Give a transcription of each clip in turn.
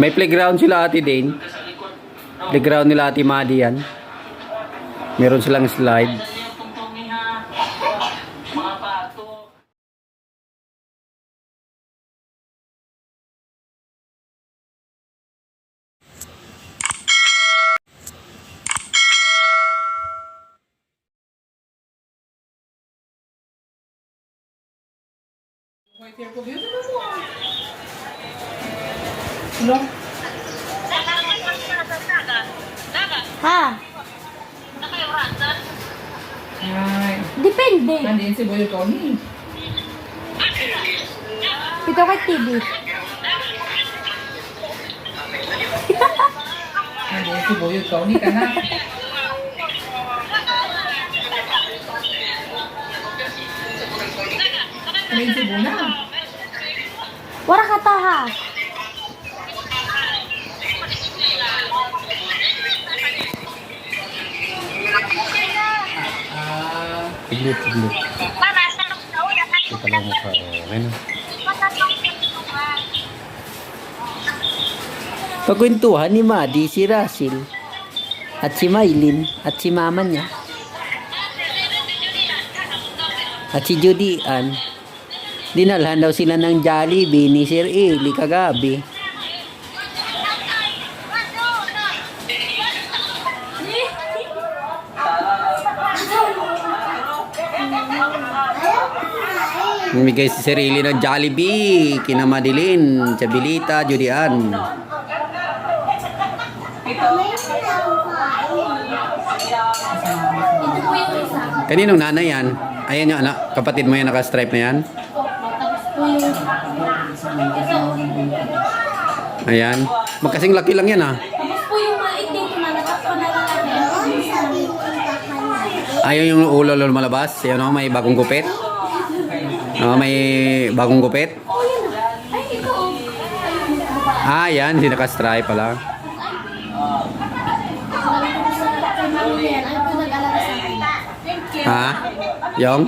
May playground sila ate Dane. Playground nila ate Madi yan. Meron silang slide. Ha? Ay, Depende. nandiyan si Boy Tony. Pito kay TV. Nandiyan si Boy Tony ka na. Nandiyan si Buna. Wara ka ta ha. Tiglit, tiglit. Ito lang mukha. Okay na. Pagkwentuhan ni Madi si Russell at si Maylin at si mama niya at si Judy Ann dinalhan daw sila ng Jollibee ni Sir Eli kagabi Namigay si Sir Eli ng Jollibee kina Madeline, Chabilita, yung isa. Kaninong nanay yan? Ayan yung anak, kapatid mo yan naka-stripe na yan? Yung... Ayan. Magkasing laki lang yan ah. Yung. Ayaw yung ulo lolo malabas. Yan o, may bagong gupit. Oh, may bagong gupit. Oh. Ay, ito oh. Ah, yan. Hindi naka-stripe pala. Ha? Yung?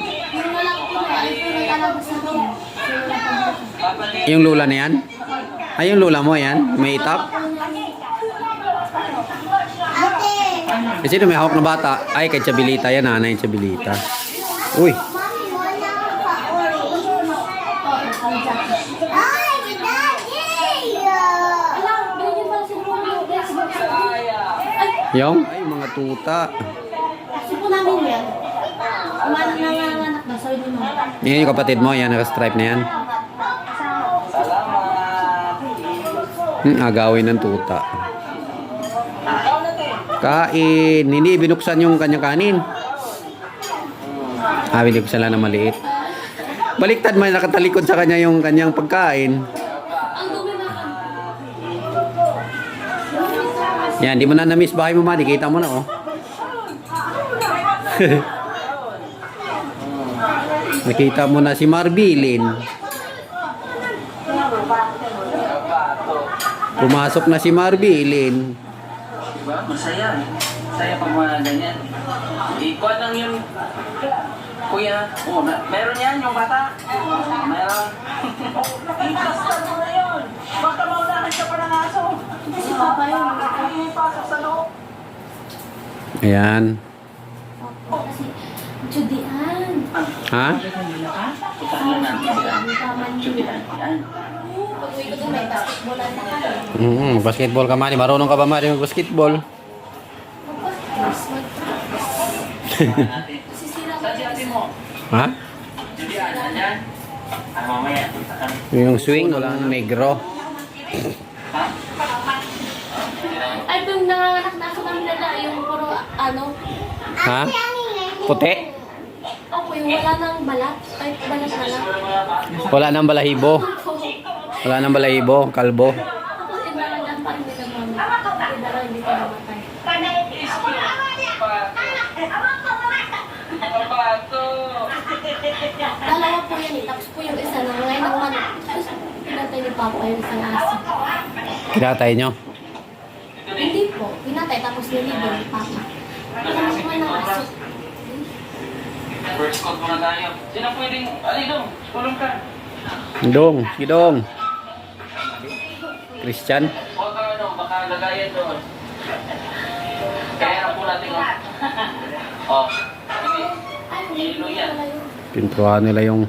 Yung lula na yan? Ay, yung lula mo yan? May itap? Kasi sino may hawak na bata? Ay, kay Chabilita yan. Nanay Chabilita. Uy. Alam, ganyan pala si Bruno. Ay, Yung? Ay, mga tuta. kasi po namin yan. Umanak na nga anak na, sorry mo. Yan yung kapatid mo. Yan, naka-stripe na yan. Hmm, agawin ng tuta. Kain. Hindi binuksan yung kanyang kanin. Ah, binuksan lang na maliit. Baliktad may nakatalikod sa kanya yung kanyang pagkain. Yan, di mo na na-miss bahay mo, ma. Di kita mo na, oh. Nakita mo na si Marbilin. Pumasok na si Marbilin. Diba? Masaya. Masaya pag mga ganyan. Ikuha lang yun. Kuya, oh, meron yan yung bata. Meron. Ipastan mo na yun. Baka maunahan ka pa ng aso. Si Papa yun. Ipasok sa loob. Ayan. Kasi, Judian. Ha? Mm basketball ka, Mari. Marunong ka ba, Mari, mag basketball? Mag-practice, mag-practice. Sisira Sa ate mo. Ha? Yung swing, wala nang negro. Ha? Ay, yung nanganganak na ako namin nila, yung puro, ano, Ha? Puti? ako yung wala nang balat. Ay, balat na lang. Wala nang balahibo. Wala nang balahibo, kalbo. Tapos, inaalagaan pa rin nila mami. Pero hindi ko namatay. Dalawa po yan eh. Tapos po yung isa na ngayon ng manok. Tapos, pinatay ni Papa yung isang aso. Kinatay nyo. Pinatay tapos nilibo ni Papa. Ano naman ng aso? First code muna tayo. Sino pwedeng, ali dong, tulong ka. Dong, gidong. Christian. lagayan doon. Kaya na po natin. Oh. Oh. Ay, hindi yun. Pintuan nila yung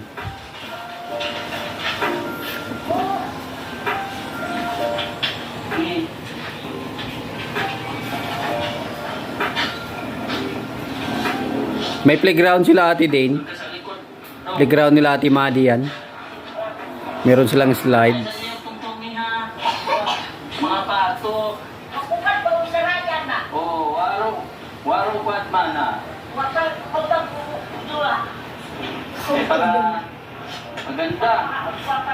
May playground sila ate Dane. Sa. Playground nila ate Madi yan. Meron silang slide. Ayan yung tungtungi ha. Mga pato. Oo, warong. Warong kwat man ha. Eh, para maganda.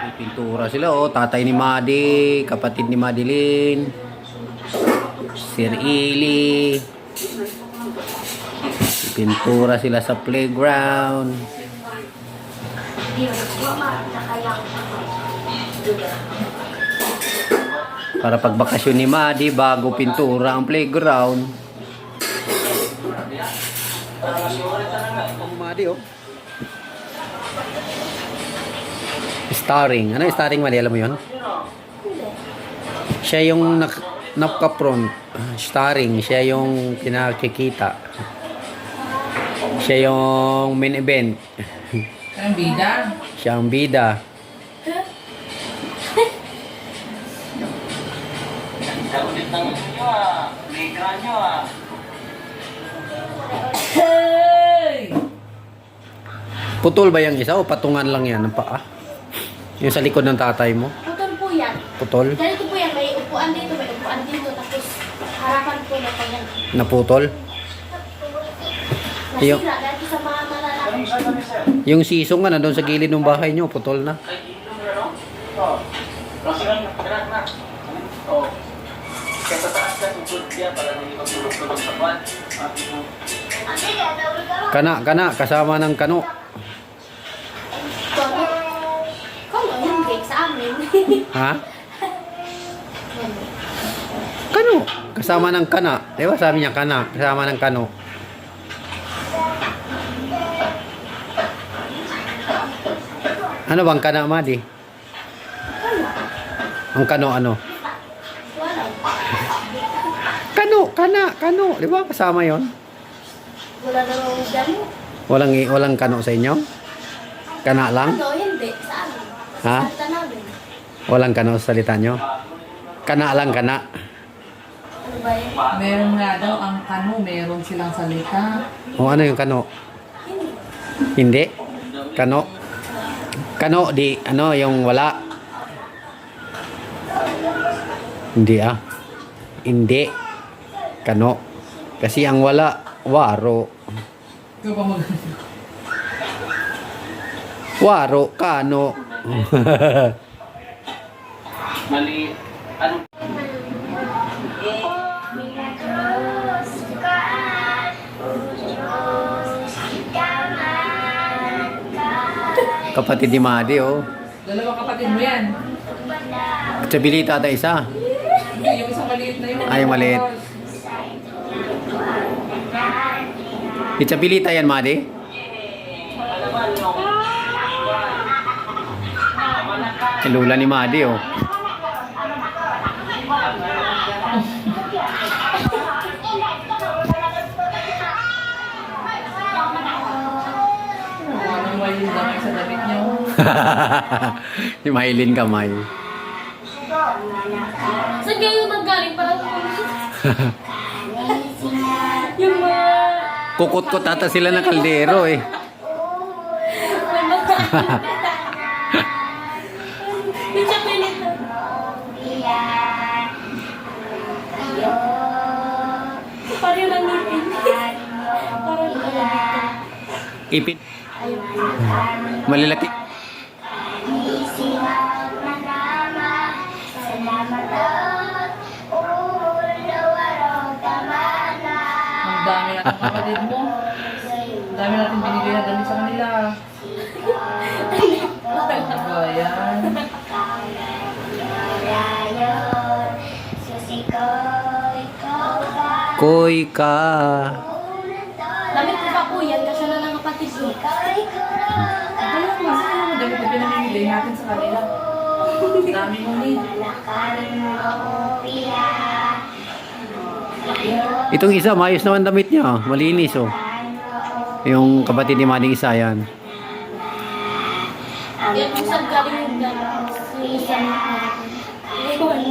May pintura sila oh. Tatay ni Madi, kapatid ni Madeline. Sir Ili. May Pintura sila sa playground. Para pagbakasyon ni Madi, bago pintura ang playground. Ang Madi oh. Starring. Ano yung starring Madi? Alam mo yun? Siya yung nak naka-front. Starring. Siya yung pinakikita. Siya yung main event. Ang bida. Siya ang bida. Kaulit ng inyo ah. Nyo ah. Hey! Putol ba yung isa o patungan lang yan ng paa? Yung sa likod ng tatay mo? Putol po yan. Putol? Ganito po yan, may upuan dito, may upuan dito, tapos harapan po na po yan. Naputol? Yung-. Yung sisong nga na doon sa gilid ng bahay nyo, putol na. Kana, kana, kasama ng kano. Ha? Kano? Kasama ng kana. Di ba sabi niya kana? Kasama ng kano. Ano bang kana, Madi? Ang kano ano? Kano, kana, kano. Di ba kasama yon? Wala na nung dyan. Walang, walang kano sa inyo? Kana lang? Ano, hindi, sa amin. Ha? Sa salita namin. Walang kano sa salita nyo? Kana lang, kana. Ano ba yun? Meron nga daw ang kano, meron silang salita. O ano yung kano? Hindi. Hindi? Kano? Kano, di, ano, yung wala. Hindi ah. Hindi. Kano. Kasi ang wala, waro. Waro, kano. Mali. Kapatid ni Madi, oh. Dalawa kapatid mo yan. Chabilita ata isa. Hindi, yung isang maliit na yun. Ay, yung maliit. Chabilita yan, Madi? Lula ni Madi, oh. yung Maylin kamay. Saan kayo nanggaling para Yung mga... Kukot-kot ata sila ng kaldero, eh. Yung siya pinito. Parang. Ipit. Malalaki. Ang dami natin kapatid mo. Ang dami natin binigay na damit sa kanila. Ano ba yan? Koy ka. Damit ko pa po yan kasi na lang kapatid ko. Ano kung kasi ano damit na pinamimigay natin sa kanila? Dami mo ni. Itong isa, maayos naman damit niya. Malinis, oh. Yung kapatid ni Mading isa, yan. Yung isang galing yung. Yung isang Ewan.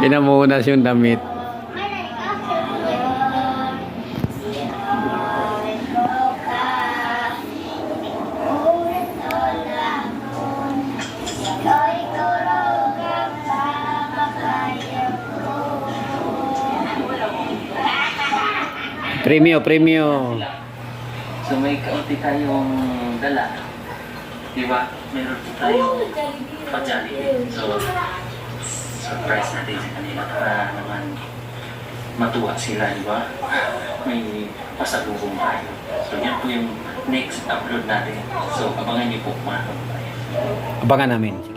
Pinamunas yung damit. Premio, premio. So may kaunti tayong dala. Di? Meron tayong pa-Jollibee. So, surprise natin sa kanila para naman matuwa sila, di ba? May pasalubong tayo. So, yan po yung next upload natin. So, abangan niyo po mga. Abangan namin.